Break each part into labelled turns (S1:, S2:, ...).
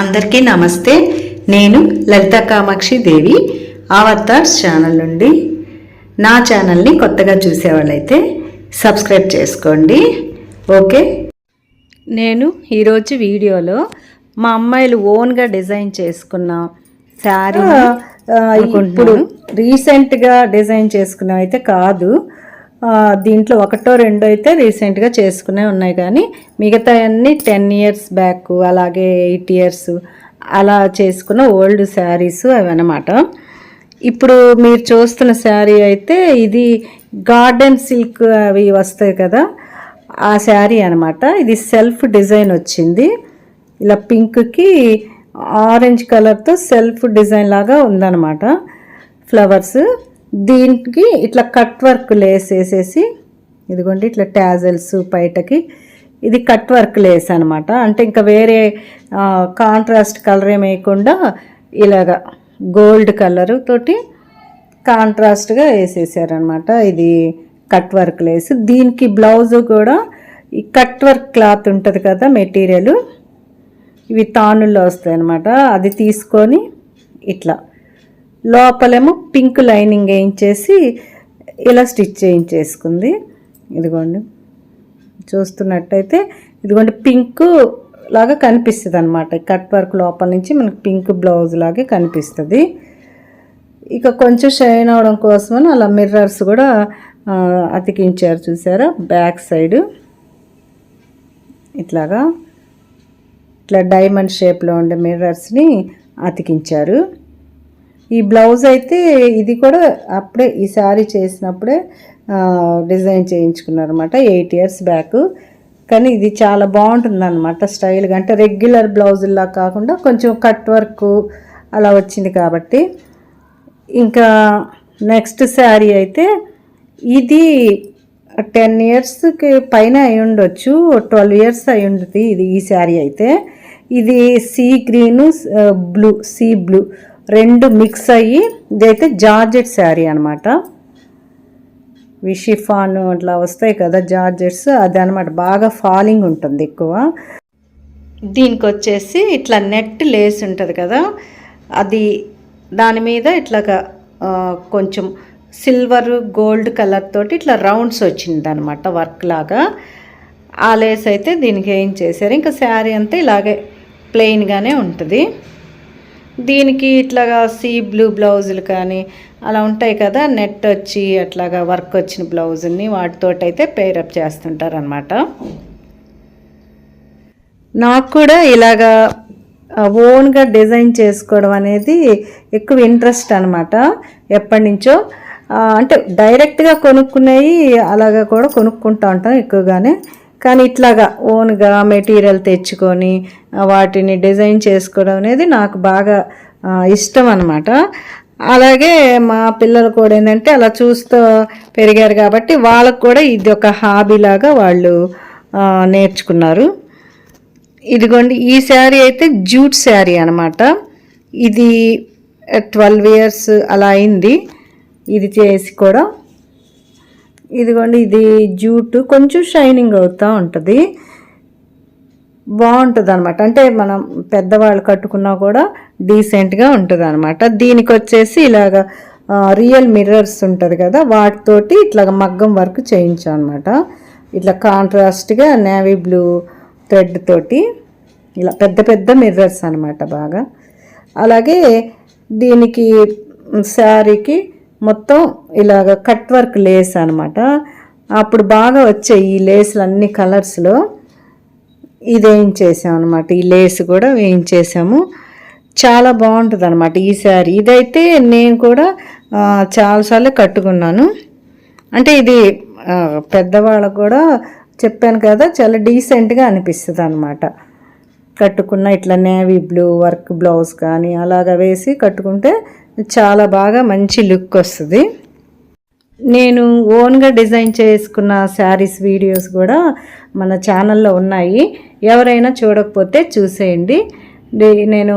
S1: అందరికీ నమస్తే. నేను లలిత కామాక్షి దేవి అవతార్స్ ఛానల్ నుండి. నా ఛానల్ని కొత్తగా చూసేవాళ్ళైతే సబ్స్క్రైబ్ చేసుకోండి. ఓకే? నేను ఈరోజు వీడియోలో మా అమ్మాయిలు ఓన్గా డిజైన్ చేసుకున్న శారీ ఇప్పుడు రీసెంట్గా డిజైన్ చేసుకున్నవి అయితే కాదు. దీంట్లో ఒకటో రెండో అయితే రీసెంట్గా చేసుకునే ఉన్నాయి కానీ మిగతాయన్నీ టెన్ ఇయర్స్ బ్యాక్ అలాగే ఎయిట్ ఇయర్స్ అలా చేసుకున్న ఓల్డ్ శారీస్ అవి అన్నమాట ఇప్పుడు మీరు చూస్తున్న శారీ అయితే ఇది గార్డెన్ సిల్క్ అవి వస్తాయి కదా ఆ శారీ అనమాట ఇది సెల్ఫ్ డిజైన్ వచ్చింది. ఇలా పింక్కి ఆరెంజ్ కలర్తో సెల్ఫ్ డిజైన్ లాగా ఉందన్నమాట. ఫ్లవర్స్ దీనికి ఇట్లా కట్ వర్క్ లేస్ వేసేసి ఇదిగోండి ఇట్లా ట్యాజల్స్ బయటకి ఇది కట్ వర్క్ లేస్ అనమాట అంటే ఇంకా వేరే కాంట్రాస్ట్ కలర్ ఏం వేయకుండా ఇలాగా గోల్డ్ కలర్ తోటి కాంట్రాస్ట్గా వేసేసారనమాట ఇది కట్ వర్క్ లేస్ దీనికి బ్లౌజ్ కూడా ఈ కట్ వర్క్ క్లాత్ ఉంటుంది కదా మెటీరియల్ ఇవి తానుల్లో వస్తాయి అనమాట అది తీసుకొని ఇట్లా లోపలేమో పింక్ లైనింగ్ వేయించేసి ఇలా స్టిచ్ చేయించేసుకుంది. ఇదిగోండి. చూస్తున్నట్టయితే ఇదిగోండి పింక్ లాగా కనిపిస్తుంది అనమాట కట్ వర్క్ లోపల నుంచి మనకు పింక్ బ్లౌజ్ లాగే కనిపిస్తుంది. ఇక కొంచెం షైన్ అవడం కోసమని అలా మిర్రర్స్ కూడా అతికించారు చూసారా? Back side. ఇట్లాగా ఇట్లా డైమండ్ షేప్లో ఉండే మిర్రర్స్ని అతికించారు. ఈ బ్లౌజ్ అయితే ఇది కూడా అప్పుడే ఈ శారీ చేసినప్పుడే డిజైన్ చేయించుకున్నారు అనమాట ఎయిట్ ఇయర్స్ బ్యాక్. కానీ ఇది చాలా బాగుంటుంది అనమాట స్టైల్గా అంటే రెగ్యులర్ బ్లౌజుల్లా కాకుండా కొంచెం కట్ వర్క్ అలా వచ్చింది కాబట్టి. ఇంకా నెక్స్ట్ శారీ అయితే ఇది టెన్ ఇయర్స్కి పైన అయి ఉండొచ్చు ట్వెల్వ్ ఇయర్స్ అయి ఉంటుంది ఇది ఈ శారీ అయితే. ఇది sea green blue sea blue. రెండు మిక్స్ అయ్యి ఇదైతే జార్జెట్ శారీ అనమాట విషిఫాన్ అట్లా వస్తాయి కదా జార్జెట్స్ అది అనమాట బాగా ఫాలింగ్ ఉంటుంది ఎక్కువ. దీనికి వచ్చేసి ఇట్లా నెట్ లేస్ ఉంటుంది కదా అది దాని మీద ఇట్లాగా కొంచెం సిల్వర్ గోల్డ్ కలర్ తోటి ఇట్లా రౌండ్స్ వచ్చింది అనమాట వర్క్ లాగా. ఆ లేస్ అయితే దీనికి ఏం చేశారు ఇంకా శారీ అంతా ఇలాగే ప్లెయిన్గానే ఉంటుంది. దీనికి ఇట్లాగా సీ బ్లూ బ్లౌజులు కానీ అలా ఉంటాయి కదా నెట్ వచ్చి అట్లాగా వర్క్ వచ్చిన బ్లౌజుల్ని వాటితో అయితే పేరప్ చేస్తుంటారనమాట నాకు కూడా ఇలాగా ఓన్గా డిజైన్ చేసుకోవడం అనేది ఎక్కువ ఇంట్రెస్ట్ అనమాట ఎప్పటి నుంచో అంటే డైరెక్ట్గా కొనుక్కునేవి అలాగా కూడా కొనుక్కుంటూ ఉంటాం ఎక్కువగానే. కానీ ఇట్లాగా ఓన్గా మెటీరియల్ తెచ్చుకొని వాటిని డిజైన్ చేసుకోవడం అనేది నాకు బాగా ఇష్టం అనమాట అలాగే మా పిల్లలు కూడా ఏంటంటే అలా చూస్తూ పెరిగారు కాబట్టి వాళ్ళకు కూడా ఇది ఒక హాబీ లాగా వాళ్ళు నేర్చుకున్నారు. ఇదిగోండి ఈ శారీ అయితే జూట్ శారీ అనమాట ఇది ట్వెల్వ్ ఇయర్స్ అలా అయింది. ఇది చేసి కూడా ఇదిగోండి ఇది జూట్. కొంచెం షైనింగ్ అవుతూ ఉంటుంది. బాగుంటుంది అనమాట అంటే మనం పెద్దవాళ్ళు కట్టుకున్నా కూడా డీసెంట్గా ఉంటుంది అనమాట దీనికి వచ్చేసి ఇలాగ రియల్ మిర్రర్స్ ఉంటుంది కదా వాటితోటి ఇట్లా మగ్గం వర్క్ చేయించాం అనమాట ఇట్లా కాంట్రాస్ట్గా నేవీ బ్లూ థ్రెడ్ తోటి ఇలా పెద్ద పెద్ద మిర్రర్స్ అనమాట బాగా. అలాగే దీనికి శారీకి మొత్తం ఇలాగ కట్ వర్క్ లేస్ అనమాట అప్పుడు బాగా వచ్చాయి ఈ లేస్లు అన్ని కలర్స్లో ఇది వేయించేసాం అనమాట ఈ లేస్ కూడా వేయించేసాము. చాలా బాగుంటుంది అనమాట ఈ శారీ. ఇదైతే నేను కూడా చాలాసార్లు కట్టుకున్నాను. అంటే ఇది పెద్దవాళ్ళకు కూడా చెప్పాను కదా చాలా డీసెంట్గా అనిపిస్తుంది అనమాట కట్టుకున్న ఇట్లా నేవీ బ్లూ వర్క్ బ్లౌజ్ కానీ అలాగా వేసి కట్టుకుంటే చాలా బాగా మంచి లుక్ వస్తుంది. నేను ఓన్గా డిజైన్ చేసుకున్న శారీస్ వీడియోస్ కూడా మన ఛానల్లో ఉన్నాయి. ఎవరైనా చూడకపోతే చూసేయండి. నేను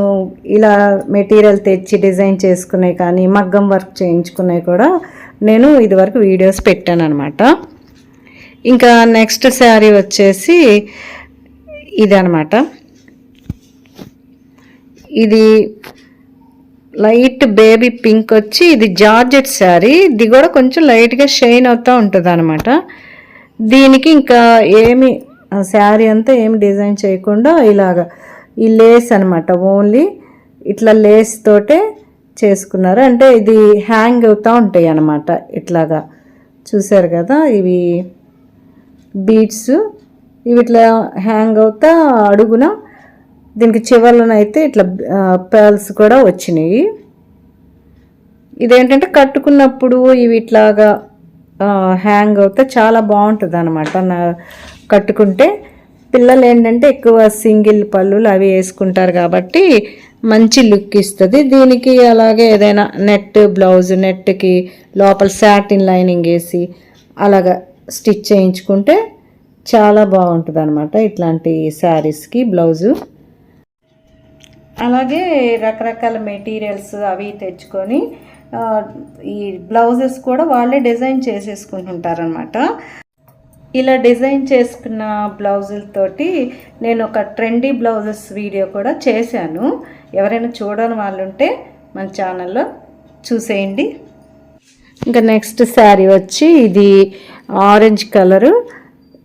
S1: ఇలా మెటీరియల్ తెచ్చి డిజైన్ చేసుకునే కానీ మగ్గం వర్క్ చేయించుకునేవి కూడా నేను ఇదివరకు వీడియోస్ పెట్టాను అనమాట ఇంకా నెక్స్ట్ శారీ వచ్చేసి ఇదనమాట ఇది లైట్ బేబీ పింక్ వచ్చి ఇది జార్జెట్ శారీ. ఇది కూడా కొంచెం లైట్గా షైన్ అవుతూ ఉంటుంది అనమాట దీనికి ఇంకా ఏమి శారీ అంతా ఏమి డిజైన్ చేయకుండా ఇలాగా ఈ లేస్ అనమాట ఓన్లీ. ఇట్లా లేస్ తోటే చేసుకున్నారు. అంటే ఇది హ్యాంగ్ అవుతూ ఉంటాయి అన్నమాట ఇట్లాగా. చూసారు కదా ఇవి బీడ్స్ ఇవి ఇట్లా హ్యాంగ్ అవుతా అడుగున దీనికి చివర్లనైతే ఇట్లా పేల్స్ కూడా వచ్చినాయి. ఇదేంటంటే కట్టుకున్నప్పుడు ఇవి ఇట్లాగా హ్యాంగ్ అవుతే చాలా బాగుంటుంది అనమాట కట్టుకుంటే పిల్లలు ఏంటంటే ఎక్కువ సింగిల్ పళ్ళులు అవి వేసుకుంటారు కాబట్టి మంచి లుక్ ఇస్తుంది. దీనికి అలాగే ఏదైనా నెట్ బ్లౌజ్ నెట్కి లోపల సాటిన్ లైనింగ్ వేసి అలాగా స్టిచ్ చేయించుకుంటే చాలా బాగుంటుంది అనమాట ఇట్లాంటి శారీస్కి బ్లౌజు. అలాగే రకరకాల మెటీరియల్స్ అవి తెచ్చుకొని ఈ బ్లౌజెస్ కూడా వాళ్ళే డిజైన్ చేసేసుకుంటుంటారనమాట ఇలా డిజైన్ చేసుకున్న బ్లౌజులతోటి నేను ఒక ట్రెండీ బ్లౌజెస్ వీడియో కూడా చేశాను. ఎవరైనా చూడని వాళ్ళు ఉంటే మన ఛానల్లో చూసేయండి. ఇంకా నెక్స్ట్ శారీ వచ్చి ఇది ఆరెంజ్ కలరు.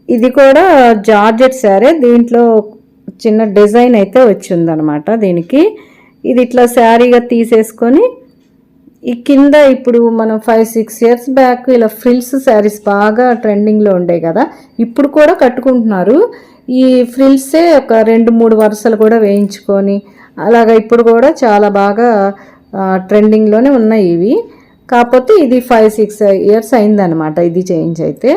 S1: ఇది కూడా జార్జెట్ శారీ. దీంట్లో చిన్న డిజైన్ అయితే వచ్చిందనమాట దీనికి. ఇది ఇట్లా శారీగా తీసేసుకొని ఈ కింద ఇప్పుడు మనం ఫైవ్ సిక్స్ ఇయర్స్ బ్యాక్ ఇలా ఫ్రిల్స్ శారీస్ బాగా ట్రెండింగ్లో ఉండే కదా ఇప్పుడు కూడా కట్టుకుంటున్నారు. ఈ ఫ్రిల్సే ఒక రెండు మూడు వరుసలు కూడా వేయించుకొని అలాగా ఇప్పుడు కూడా చాలా బాగా ట్రెండింగ్లోనే ఉన్నాయి ఇవి. కాకపోతే ఇది ఫైవ్ సిక్స్ ఇయర్స్ అయిందనమాట ఇది చేంజ్ అయితే.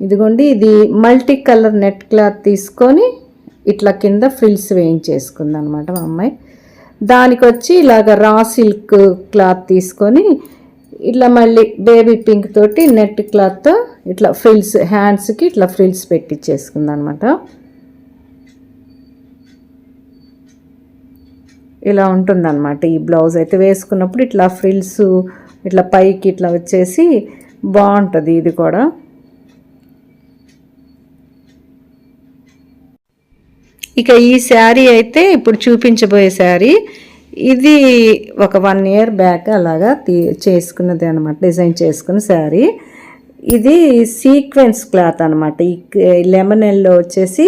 S1: ఇదిగోండి ఇది మల్టీ కలర్ నెట్ క్లాత్ తీసుకొని ఇట్లా కింద ఫ్రిల్స్ వేయించేసుకుంది అనమాట మా అమ్మాయి. దానికి వచ్చి ఇలాగ రా సిల్క్ క్లాత్ తీసుకొని ఇట్లా మళ్ళీ బేబీ పింక్ తోటి నెట్ క్లాత్తో ఇట్లా ఫ్రిల్స్ హ్యాండ్స్కి ఇట్లా ఫ్రిల్స్ పెట్టించేసుకుంది అనమాట ఇలా ఉంటుందన్నమాట ఈ బ్లౌజ్ అయితే వేసుకున్నప్పుడు ఇట్లా ఫ్రిల్స్ ఇట్లా పైకి ఇట్లా వచ్చేసి బాగుంటుంది ఇది కూడా. ఇక ఈ శారీ అయితే ఇప్పుడు చూపించబోయే శారీ. ఇది ఒక వన్ ఇయర్ బ్యాక్ అలాగా తీ చేసుకున్నది అనమాట డిజైన్ చేసుకున్న శారీ. ఇది సీక్వెన్స్ క్లాత్ అనమాట ఈ లెమన్ ఎల్లో వచ్చేసి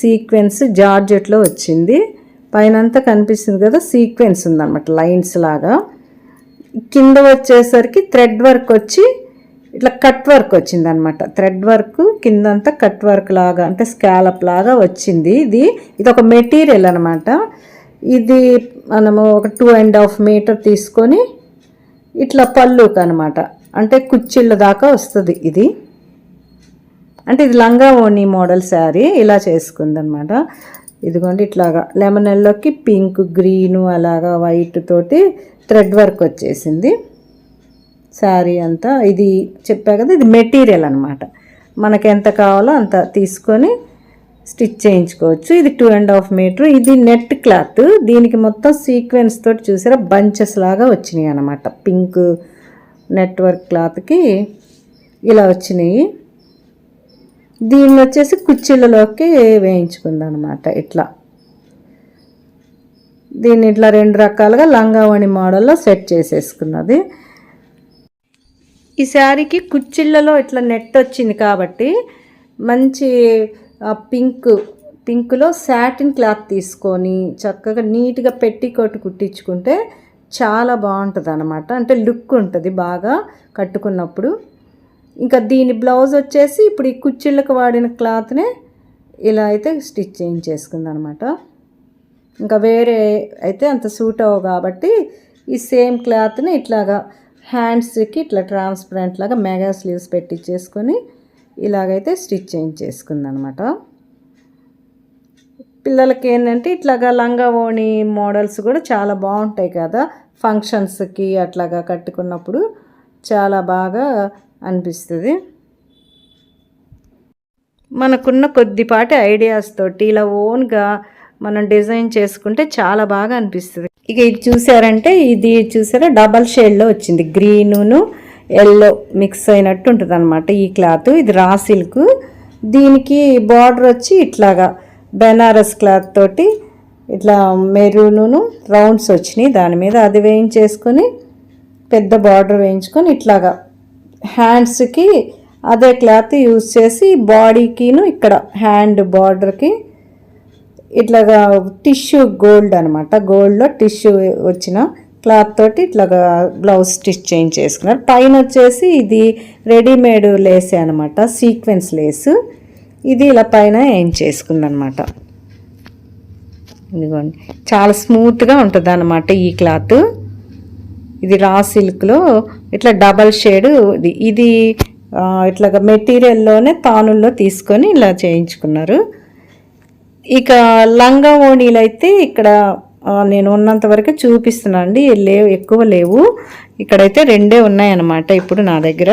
S1: సీక్వెన్స్ జార్జెట్లో వచ్చింది. పైనంతా కనిపిస్తుంది కదా సీక్వెన్స్ ఉందన్నమాట లైన్స్ లాగా. కింద వచ్చేసరికి థ్రెడ్ వర్క్ వచ్చి ఇట్లా కట్ వర్క్ వచ్చింది అనమాట థ్రెడ్ వర్క్ కిందంతా కట్ వర్క్ లాగా అంటే స్కాలప్ లాగా వచ్చింది. ఇది ఇది ఒక మెటీరియల్ అనమాట. ఇది మనము ఒక టూ అండ్ హాఫ్ మీటర్ తీసుకొని ఇట్లా పళ్ళుకి అనమాట. అంటే కుచ్చిళ్ళ దాకా వస్తుంది ఇది. అంటే ఇది లంగా ఓణి మోడల్ శారీ ఇలా చేసుకుందనమాట. ఇదిగోండి ఇట్లాగా లెమన్ ఎల్లోకి పింక్ గ్రీను అలాగా వైట్ తోటి థ్రెడ్ వర్క్ వచ్చేసింది. శారీ అంతా ఇది చెప్పా కదా ఇది మెటీరియల్ అనమాట మనకు ఎంత కావాలో అంత తీసుకొని స్టిచ్ చేయించుకోవచ్చు. ఇది టూ అండ్ హాఫ్ మీటర్ ఇది నెట్ క్లాత్ దీనికి మొత్తం సీక్వెన్స్ తోటి చూసారా బంచెస్ లాగా వచ్చినాయి అనమాట పింక్ నెట్వర్క్ క్లాత్కి ఇలా వచ్చినాయి. దీన్ని వచ్చేసి కుర్చీలలోకి వేయించుకుందనమాట ఇట్లా. దీన్ని ఇట్లా రెండు రకాలుగా లంగావణి మోడల్లో సెట్ చేసేసుకున్నది. ఈ శారీకి కుచ్చిళ్ళలో ఇట్లా నెట్ వచ్చింది కాబట్టి మంచి పింక్ పింక్లో సాటిన్ క్లాత్ తీసుకొని చక్కగా నీట్గా పెట్టి కొట్టు కుట్టించుకుంటే చాలా బాగుంటుంది అనమాట అంటే లుక్ ఉంటుంది బాగా కట్టుకున్నప్పుడు. ఇంకా దీని బ్లౌజ్ వచ్చేసి ఇప్పుడు ఈ కుచ్చిళ్ళకు వాడిన క్లాత్నే ఇలా అయితే స్టిచ్ చేయించేసుకుంది అనమాట ఇంకా వేరే అయితే అంత సూట్ అవ్వవు కాబట్టి ఈ సేమ్ క్లాత్ని ఇట్లాగా హ్యాండ్స్కి ఇట్లా ట్రాన్స్పరెంట్ లాగా మెగా స్లీవ్స్ పెట్టించేసుకొని ఇలాగైతే స్టిచ్ చేయించేసుకుంది అనమాట పిల్లలకి ఏంటంటే ఇట్లాగా లంగా ఓణి మోడల్స్ కూడా చాలా బాగుంటాయి కదా. ఫంక్షన్స్కి అట్లాగా కట్టుకున్నప్పుడు చాలా బాగా అనిపిస్తుంది. మనకున్న కొద్దిపాటి ఐడియాస్ తోటి ఇలా ఓన్గా మనం డిజైన్ చేసుకుంటే చాలా బాగా అనిపిస్తుంది. ఇక ఇది చూసారంటే ఇది చూసారా? డబల్ షేడ్లో వచ్చింది. గ్రీనును ఎల్లో మిక్స్ అయినట్టు ఉంటుంది అనమాట ఈ క్లాత్ ఇది రా సిల్క్ దీనికి బార్డర్ వచ్చి ఇట్లాగా బెనారస్ క్లాత్ తోటి ఇట్లా మెరూను రౌండ్స్ వచ్చినాయి. దాని మీద అది వేయించేసుకొని పెద్ద బార్డర్ వేయించుకొని ఇట్లాగా హ్యాండ్స్కి అదే క్లాత్ యూజ్ చేసి బాడీకిను ఇక్కడ హ్యాండ్ బార్డర్కి ఇట్లాగా టిష్యూ గోల్డ్ అనమాట గోల్డ్లో టిష్యూ వచ్చిన క్లాత్ తోటి ఇట్లాగా బ్లౌజ్ స్టిచ్ చేంజ్ చేసుకున్నారు. పైన వచ్చేసి ఇది రెడీమేడ్ లేసే అనమాట సీక్వెన్స్ లేసు. ఇది ఇలా పైన ఏం చేసుకుందనమాట ఇదిగోండి. చాలా స్మూత్గా ఉంటుంది అనమాట ఈ క్లాత్. ఇది రా సిల్క్లో ఇట్లా డబల్ షేడ్ ఇది. ఇది ఇట్లాగా మెటీరియల్లోనే తానుల్లో తీసుకొని ఇలా చేయించుకున్నారు. ఇక లంగా ఓణీలు అయితే ఇక్కడ నేను ఉన్నంత వరకు చూపిస్తున్నాను అండి. లేవు ఎక్కువ లేవు. ఇక్కడైతే రెండే ఉన్నాయన్నమాట ఇప్పుడు నా దగ్గర.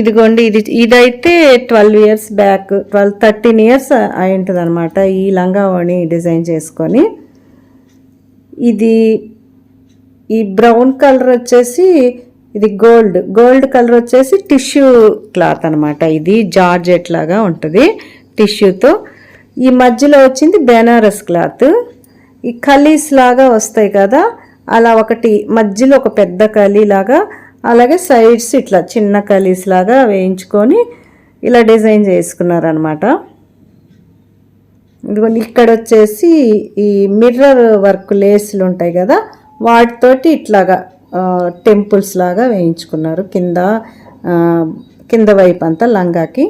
S1: ఇదిగోండి ఇది ఇదైతే twelve years back twelve thirteen years అయి ఉంటుంది అనమాట ఈ లంగా ఓణి డిజైన్ చేసుకొని. ఇది ఈ బ్రౌన్ కలర్ వచ్చేసి ఇది గోల్డ్ గోల్డ్ కలర్ వచ్చేసి టిష్యూ క్లాత్ అనమాట ఇది జార్జెట్ లాగా ఉంటుంది టిష్యూతో. ఈ మధ్యలో వచ్చింది బెనారస్ క్లాత్. ఈ కలీస్ లాగా వస్తాయి కదా అలా ఒకటి మధ్యలో ఒక పెద్ద కలీ లాగా అలాగే సైడ్స్ ఇట్లా చిన్న కలీస్ లాగా వేయించుకొని ఇలా డిజైన్ చేసుకున్నారనమాట ఇదిగోండి ఇక్కడ వచ్చేసి ఈ మిర్రర్ వర్క్ లేస్లు ఉంటాయి కదా వాటితోటి ఇట్లాగా టెంపుల్స్ లాగా వేయించుకున్నారు కింద కింద వైపు అంతా లంగాకి.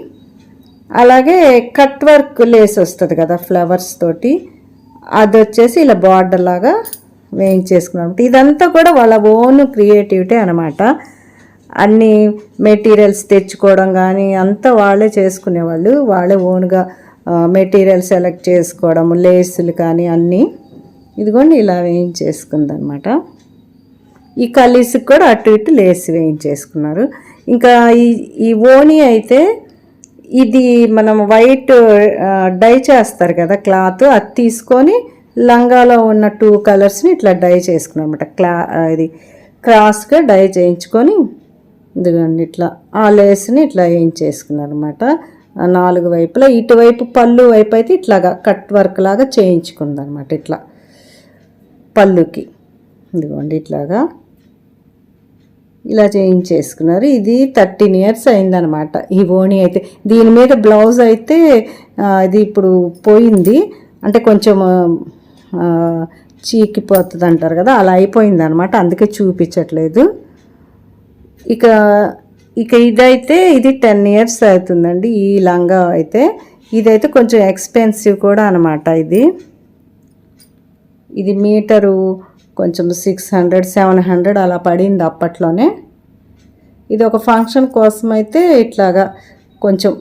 S1: అలాగే కట్ వర్క్ లేస్ వస్తుంది కదా ఫ్లవర్స్ తోటి. అది వచ్చేసి ఇలా బార్డర్ లాగా వేయించేసుకున్నాం. ఇదంతా కూడా వాళ్ళ ఓన్ క్రియేటివిటీ అనమాట అన్ని మెటీరియల్స్ తెచ్చుకోవడం కానీ అంతా వాళ్ళే చేసుకునేవాళ్ళు. వాళ్ళే ఓన్గా మెటీరియల్ సెలెక్ట్ చేసుకోవడం లేసులు కానీ అన్నీ ఇదిగోండి ఇలా వేయించేసుకుందనమాట ఈ కలీస్కి కూడా అటు ఇటు లేసి వేయించేసుకున్నారు. ఇంకా ఈ ఈ ఓని అయితే ఇది మనం వైట్ డై చేస్తారు కదా క్లాత్ అది తీసుకొని లంగాలో ఉన్న టూ కలర్స్ని ఇట్లా డై చేసుకున్నాం అనమాట క్లా ఇది క్రాస్గా డై చేయించుకొని ఇదిగోండి ఇట్లా ఆ లేస్ని ఇట్లా వేయించేసుకున్నారు అనమాట నాలుగు వైపులా ఇటువైపు పళ్ళు వైపు అయితే ఇట్లాగా కట్ వర్క్ లాగా చేయించుకుందనమాట ఇట్లా పళ్ళుకి. ఇదిగోండి ఇట్లాగా ఇలా చేయించేసుకున్నారు. ఇది థర్టీన్ ఇయర్స్ అయిందనమాట. ఈ ఓణి అయితే దీని మీద బ్లౌజ్ అయితే ఇది ఇప్పుడు పోయింది. అంటే కొంచెం చీకిపోతుంది అంటారు కదా అలా అయిపోయింది అనమాట అందుకే చూపించట్లేదు. ఇక ఇక ఇదైతే ఇది టెన్ ఇయర్స్ అవుతుందండి ఈ లంగా అయితే. ఇదైతే కొంచెం ఎక్స్పెన్సివ్ కూడా అనమాట ఇది. ఇది మీటరు కొంచెం సిక్స్ హండ్రెడ్ సెవెన్ హండ్రెడ్ అలా పడింది అప్పట్లోనే. ఇది ఒక ఫంక్షన్ కోసం అయితే ఇట్లాగా కొంచెం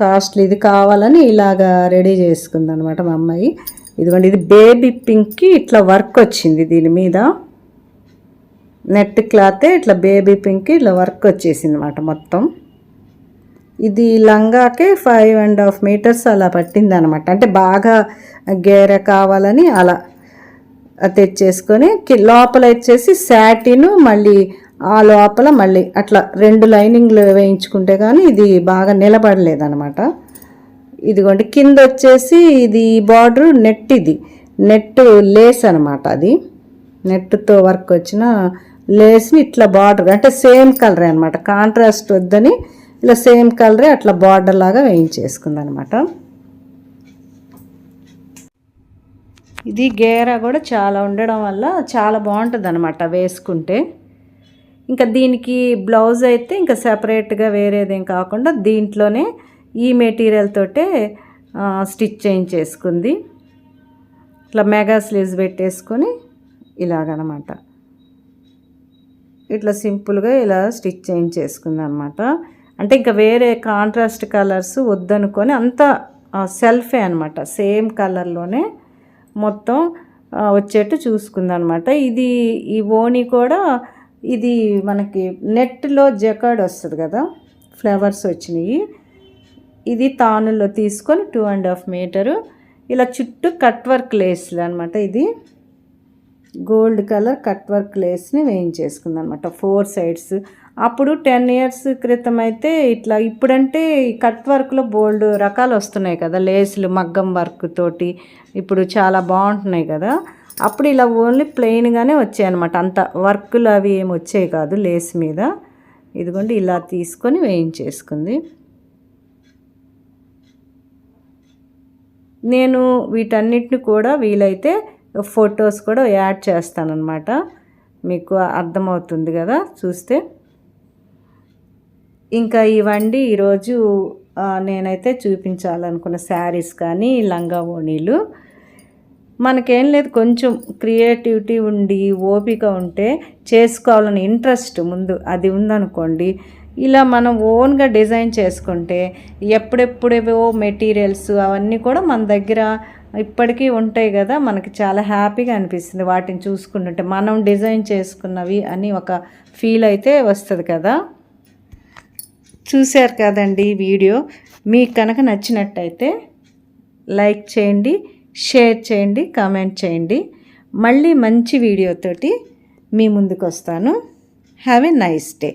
S1: కాస్ట్లీ ఇది కావాలని ఇలాగా రెడీ చేసుకుంది అనమాట మా అమ్మాయి. ఇదిగోండి ఇది బేబీ పింక్కి ఇట్లా వర్క్ వచ్చింది దీని మీద. నెట్ క్లాతే ఇట్లా బేబీ పింక్కి ఇట్లా వర్క్ వచ్చేసింది అనమాట మొత్తం. ఇది లంగాకే ఫైవ్ అండ్ హాఫ్ మీటర్స్ అలా పట్టింది అనమాట అంటే బాగా గేర కావాలని అలా తెచ్చేసుకొని లోపల వచ్చేసి శాటిన్ మళ్ళీ ఆ లోపల మళ్ళీ అట్లా రెండు లైనింగ్లు వేయించుకుంటే కానీ ఇది బాగా నిలబడలేదనమాట ఇదిగోండి కింద వచ్చేసి ఇది బార్డర్ నెట్ ఇది. నెట్ లేస్ అనమాట అది. నెట్తో వర్క్ వచ్చిన లేస్ని ఇట్లా బార్డర్ అంటే సేమ్ కలరే అనమాట కాంట్రాస్ట్ వద్దని ఇలా సేమ్ కలరే అట్లా బార్డర్ లాగా వేయించేసుకుందనమాట అనమాట ఇది గేరా కూడా చాలా ఉండడం వల్ల చాలా బాగుంటుంది అనమాట వేసుకుంటే. ఇంకా దీనికి బ్లౌజ్ అయితే ఇంకా సపరేట్గా వేరేదేం కాకుండా దీంట్లోనే ఈ మెటీరియల్ తోటే స్టిచ్ చేయించేసుకుంది ఇట్లా మెగా స్లీవ్స్ పెట్టేసుకొని ఇలాగనమాట. ఇట్లా సింపుల్గా ఇలా స్టిచ్ చేయించేసుకుంది అనమాట అంటే ఇంకా వేరే కాంట్రాస్ట్ కలర్స్ వద్దనుకొని అంత సెల్ఫే అనమాట. సేమ్ కలర్లోనే మొత్తం వచ్చేట్టు వచ్చేట్టు చూసుకుందనమాట. ఇది ఈ ఓణి కూడా ఇది మనకి నెట్లో జకాడ్ వస్తుంది కదా ఫ్లవర్స్ వచ్చినాయి. ఇది తానులో తీసుకొని టూ అండ్ హాఫ్ మీటరు. ఇలా చుట్టూ కట్ వర్క్ లేస్లు అనమాట ఇది. గోల్డ్ కలర్ కట్ వర్క్ లేస్ని వేయించేసుకుంది అనమాట ఫోర్ సైడ్స్ అప్పుడు టెన్ ఇయర్స్ క్రితం అయితే ఇట్లా ఇప్పుడంటే కట్ వర్క్లో బోల్డ్ రకాలు వస్తున్నాయి కదా లేసులు మగ్గం వర్క్ తోటి ఇప్పుడు చాలా బాగుంటున్నాయి కదా. అప్పుడు ఇలా ఓన్లీ ప్లెయిన్గానే వచ్చాయి అనమాట అంత వర్కులు అవి ఏమి వచ్చాయి కాదు లేస్ మీద. ఇదిగోండి ఇలా తీసుకొని వేయించేసుకుంది. నేను వీటన్నిటిని కూడా వీలైతే ఫొటోస్ కూడా యాడ్ చేస్తానన్నమాట. మీకు అర్థమవుతుంది కదా చూస్తే. ఇంకా ఇవండి ఈరోజు నేనైతే చూపించాలనుకున్న శారీస్ కానీ లంగా ఓణీలు. మనకేం లేదు కొంచెం క్రియేటివిటీ ఉండి ఓపిక ఉంటే చేసుకోవాలని ఇంట్రెస్ట్ ముందు. అది ఉందనుకోండి ఇలా మనం ఓన్గా డిజైన్ చేసుకుంటే ఎప్పుడెప్పుడేవో మెటీరియల్స్ అవన్నీ కూడా మన దగ్గర ఇప్పటికీ ఉంటాయి కదా మనకి చాలా హ్యాపీగా అనిపిస్తుంది వాటిని చూసుకుంటుంటే మనం డిజైన్ చేసుకున్నవి అని ఒక ఫీల్ అయితే వస్తుంది కదా. చూశారు కదండి వీడియో. మీకు కనుక నచ్చినట్టయితే లైక్ చేయండి షేర్ చేయండి కామెంట్ చేయండి. మళ్ళీ మంచి వీడియోతోటి మీ ముందుకు వస్తాను హ్యావ్ ఎ నైస్ డే.